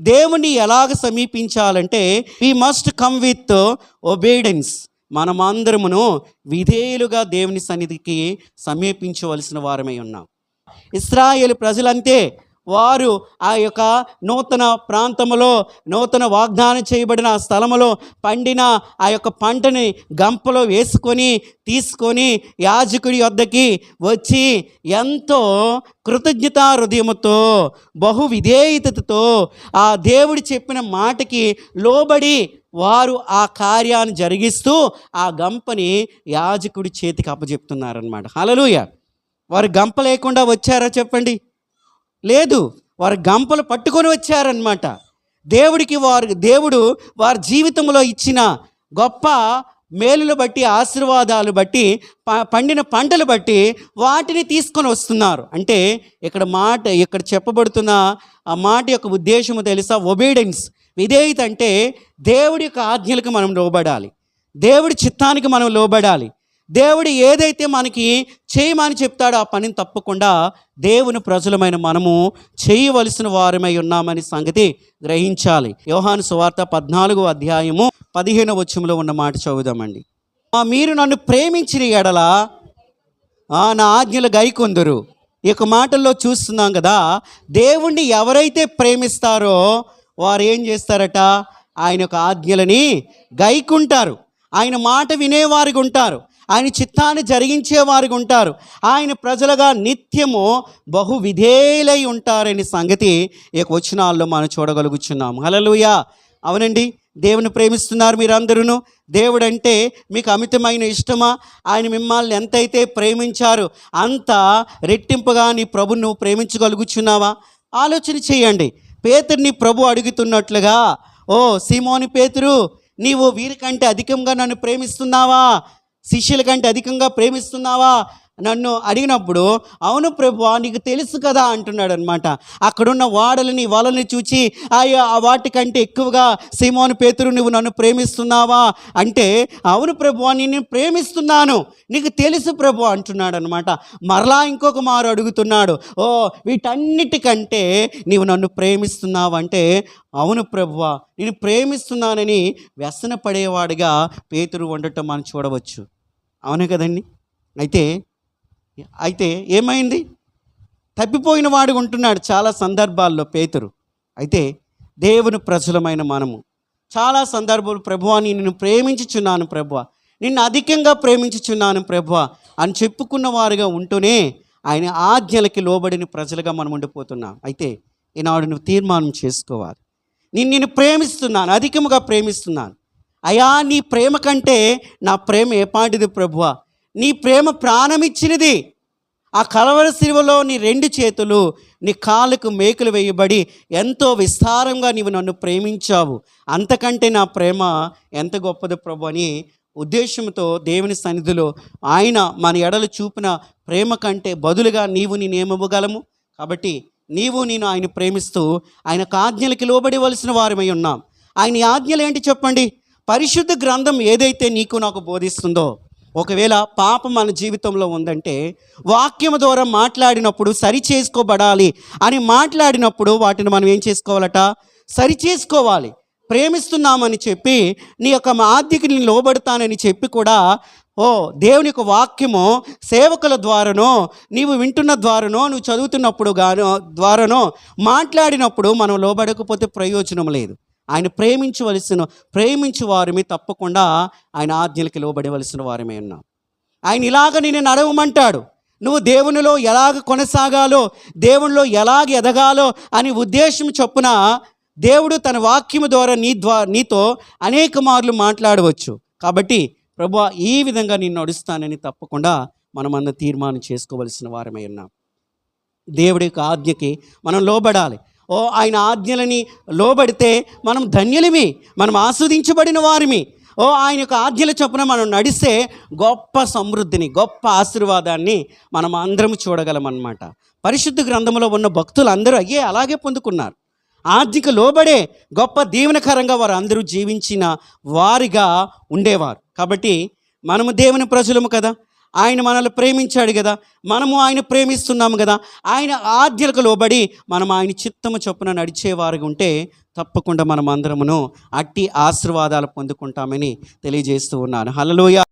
దేవుని ఎలాగ సమీపించాలంటే we must come with obedience మనమందరమును విధేయులుగా దేవుని సన్నిధికి సమీపించవలసిన వారమై ఉన్నాం. ఇస్రాయేల్ ప్రజలంతే వారు ఆ యొక్క నూతన ప్రాంతములో నూతన వాగ్దానం చేయబడిన స్థలములో పండిన ఆ యొక్క పంటని గంపలో వేసుకొని తీసుకొని యాజకుడి వద్దకి వచ్చి ఎంతో కృతజ్ఞతా హృదయముతో బహు విధేయతతో ఆ దేవుడు చెప్పిన మాటకి లోబడి వారు ఆ కార్యాన్ని జరిగిస్తూ ఆ గంపని యాజకుడి చేతికి అప్పచెప్తున్నారనమాట హలలుయ వారు గంప లేకుండా వచ్చారా చెప్పండి? లేదు వారు గంపలు పట్టుకొని వచ్చారనమాట దేవుడికి వారు దేవుడు వారి జీవితంలో ఇచ్చిన గొప్ప మేలులు బట్టి ఆశీర్వాదాలు బట్టి ప- పండిన పంటలు బట్టి వాటిని తీసుకొని వస్తున్నారు. అంటే ఇక్కడ మాట ఇక్కడ చెప్పబడుతున్న ఆ మాట యొక్క ఉద్దేశము తెలుసా? ఒబీడియన్స్ విధేయత అంటే దేవుడి యొక్క ఆజ్ఞలకు మనం లోబడాలి. దేవుడి చిత్తానికి మనం లోబడాలి. దేవుడు ఏదైతే మనకి చేయమని చెప్తాడో ఆ పనిని తప్పకుండా దేవుని ప్రజలమైన మనము చేయవలసిన వారమై ఉన్నామని సంగతి గ్రహించాలి. యోహాను సువార్త పద్నాలుగో అధ్యాయము పదిహేను వచ్చంలో ఉన్న మాట చదువుదామండి. మీరు నన్ను ప్రేమించిన ఎడల ఆ నా ఆజ్ఞలు గైకొందరు. ఈ యొక్క మాటల్లో చూస్తున్నాం కదా దేవుణ్ణి ఎవరైతే ప్రేమిస్తారో వారు ఏం చేస్తారట? ఆయన యొక్క ఆజ్ఞలని గైకుంటారు. ఆయన మాట వినేవారికి ఉంటారు ఆయన చిత్తాన్ని జరిగించేవారికి ఉంటారు. ఆయన ప్రజలుగా నిత్యము బహు విధేయులై ఉంటారనే సంగతి ఈ యొక్క వచనాల్లో మనం చూడగలుగుతున్నాం హలలుయా అవునండి. దేవుని ప్రేమిస్తున్నారు మీరందరూ దేవుడు అంటే మీకు అమితమైన ఇష్టమా? ఆయన మిమ్మల్ని ఎంతైతే ప్రేమించారు అంత రెట్టింపుగా నీ ప్రభుని నువ్వు ప్రేమించగలుగుచున్నావా? ఆలోచన చేయండి. పేతుడిని ప్రభు అడుగుతున్నట్లుగా ఓ సీమోని పేతురు నీవు వీరికంటే అధికంగా నన్ను ప్రేమిస్తున్నావా? శిష్యుల కంటే అధికంగా ప్రేమిస్తున్నావా? నన్ను అడిగినప్పుడు అవును ప్రభు నీకు తెలుసు కదా అంటున్నాడు అనమాట అక్కడున్న వాడలని వలని చూచి అయ్యా ఆ వాటికంటే ఎక్కువగా సీమోను పేతురు నువ్వు నన్ను ప్రేమిస్తున్నావా? అంటే అవును ప్రభు నేను ప్రేమిస్తున్నాను. నీకు తెలుసు ప్రభు అంటున్నాడు అనమాట మరలా ఇంకొక మారు అడుగుతున్నాడు. ఓ వీటన్నిటికంటే నీవు నన్ను ప్రేమిస్తున్నావు. అంటే అవును ప్రభువ నేను ప్రేమిస్తున్నానని వ్యసన పడేవాడిగా పేతురు ఉండటం మనం చూడవచ్చు. అవునే కదండి. అయితే అయితే ఏమైంది? తప్పిపోయిన వాడు ఉంటున్నాడు చాలా సందర్భాల్లో పేతురు. అయితే దేవుని ప్రజలమైన మనము చాలా సందర్భాలు ప్రభువా నేను నిన్ను ప్రేమించుచున్నాను ప్రభువా. నిన్ను అధికంగా ప్రేమించుచున్నాను ప్రభువా అని చెప్పుకున్న వారుగా ఉంటూనే ఆయన ఆజ్ఞలకి లోబడిన ప్రజలుగా మనం ఉండిపోతున్నాం. అయితే ఈనాడు నువ్వు తీర్మానం చేసుకోవాలి. నేను నిన్ను ప్రేమిస్తున్నాను అధికముగా ప్రేమిస్తున్నాను. అయా నీ ప్రేమ కంటే నా ప్రేమ ఏపాటిది ప్రభువా? నీ ప్రేమ ప్రాణమిచ్చినది. ఆ కలవర శిలువలో నీ రెండు చేతులు నీ కాలుకు మేకులు వేయబడి ఎంతో విస్తారంగా నీవు నన్ను ప్రేమించావు. అంతకంటే నా ప్రేమ ఎంత గొప్పది ప్రభు అని ఉద్దేశంతో దేవుని సన్నిధిలో ఆయన మన ఎడలు చూపిన ప్రేమ కంటే బదులుగా నీవు నేనేమివ్వగలము కాబట్టి నీవు నేను ఆయన ప్రేమిస్తూ ఆయన ఆజ్ఞలకి లోబడివలసిన వారమై ఉన్నాం. ఆయన ఆజ్ఞలు ఏంటి చెప్పండి? పరిశుద్ధ గ్రంథం ఏదైతే నీకు నాకు బోధిస్తుందో ఒకవేళ పాపం మన జీవితంలో ఉందంటే వాక్యం ద్వారా మాట్లాడినప్పుడు సరి చేసుకోబడాలి అని మాట్లాడినప్పుడు వాటిని మనం ఏం చేసుకోవాలట? సరి చేసుకోవాలి ప్రేమిస్తున్నామని చెప్పి నీ యొక్క ఆర్థిక నేను లోబడతానని చెప్పి కూడా ఓ దేవుని యొక్క వాక్యము సేవకుల ద్వారానో నీవు వింటున్న ద్వారానో నువ్వు చదువుతున్నప్పుడు గానో ద్వారానో మాట్లాడినప్పుడు మనం లోబడకపోతే ప్రయోజనం లేదు. ఆయన ప్రేమించవలసిన ప్రేమించు వారిమి తప్పకుండా ఆయన ఆజ్ఞలకి లోబడవలసిన వారమే ఉన్నాం. ఆయన ఇలాగ నేను నడవమంటాడు. నువ్వు దేవునిలో ఎలాగ కొనసాగాలో దేవునిలో ఎలాగ ఎదగాలో అని ఉద్దేశం చొప్పున దేవుడు తన వాక్యము ద్వారా నీ ద్వా నీతో అనేక మార్లు మాట్లాడవచ్చు. కాబట్టి ప్రభు ఈ విధంగా నేను నడుస్తానని తప్పకుండా మనమందరం తీర్మానం చేసుకోవలసిన వారమై ఉన్నాం. దేవుడి యొక్క ఆజ్ఞకి మనం లోబడాలి. ఓ ఆయన ఆజ్ఞలని లోబడితే మనం ధన్యులమి మనం ఆస్వాదించబడిన వారిమి. ఓ ఆయన యొక్క ఆజ్ఞల చొప్పున మనం నడిస్తే గొప్ప సమృద్ధిని గొప్ప ఆశీర్వాదాన్ని మనం అందరం చూడగలం అన్నమాట పరిశుద్ధ గ్రంథంలో ఉన్న భక్తులు అందరూ అయ్యే అలాగే పొందుకున్నారు. ఆర్థిక లోబడే గొప్ప దీవెనకరంగా వారు అందరూ జీవించిన వారిగా ఉండేవారు. కాబట్టి మనము దేవుని ప్రజలము కదా. ఆయన మనల్ని ప్రేమించాడు కదా. మనము ఆయన ప్రేమిస్తున్నాము కదా. ఆయన ఆద్యలకు లోబడి మనం ఆయన చిత్తము చొప్పున నడిచేవారుగా ఉంటే తప్పకుండా మనం అందరమును అట్టి ఆశీర్వాదాలు పొందుకుంటామని తెలియజేస్తూ ఉన్నాను. హలలోయ